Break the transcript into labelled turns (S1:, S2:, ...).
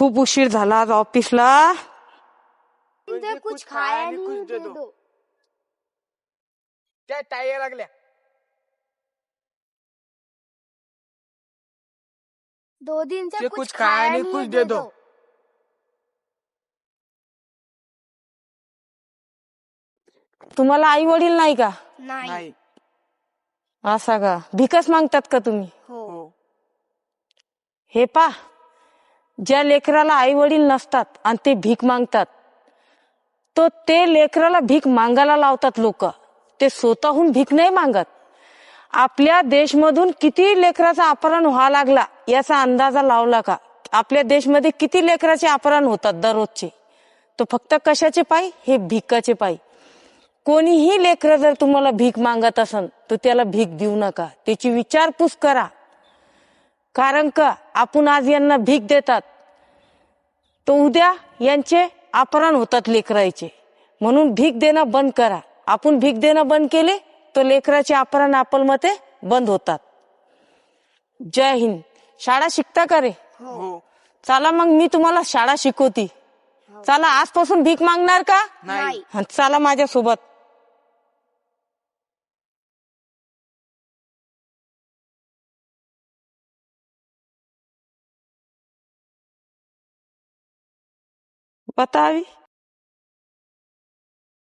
S1: खूप उशीर झाला आज ऑफिसला.
S2: इनसे कुछ खाया नहीं दे दो
S3: त्या टायर लागल्या?
S2: दो दिन से कुछ
S3: कुछ
S2: खाया
S3: नहीं, कुछ
S2: दे
S3: दे
S2: दो।
S3: दो।
S1: तुम्हाला आई वडील नाही का?
S2: नहीं.
S3: नाही.
S1: असा का? भिकच मागतात का तुम्ही?
S2: हो.
S3: हो.
S1: हे पा. ज्या लेकराला आई वडील नसतात आणि ते भीक मागतात तो ते लेकराला भीक मागायला लावतात लोक. ते स्वतःहून भीक नाही मागत. आपल्या देशमधून किती लेकराचा अपहरण व्हा लागला याचा अंदाजा लावला का आपल्या देशमध्ये किती लेकराचे अपहरण होतात दररोजचे? तो फक्त कशाचे पायी? हे भिकाचे पायी. कोणीही लेकर जर तुम्हाला भीक मागत असन तर त्याला भीक देऊ नका. त्याची विचारपूस करा. कारण का? आपण आज यांना भीक देतात. तो उद्या यांचे अपहरण होतात लेकराचे म्हणून भीक देणं बंद करा. आपण भीक देणं बंद केले तो लेकराचे अपहरण आपलमते बंद होतात. जय हिंद. शाळा शिकता का रे?
S3: हो.
S1: चला मग मी तुम्हाला शाळा शिकवती. चला आजपासून भीक मागणार का?
S3: नाही.
S1: हं, चला Boa tarde.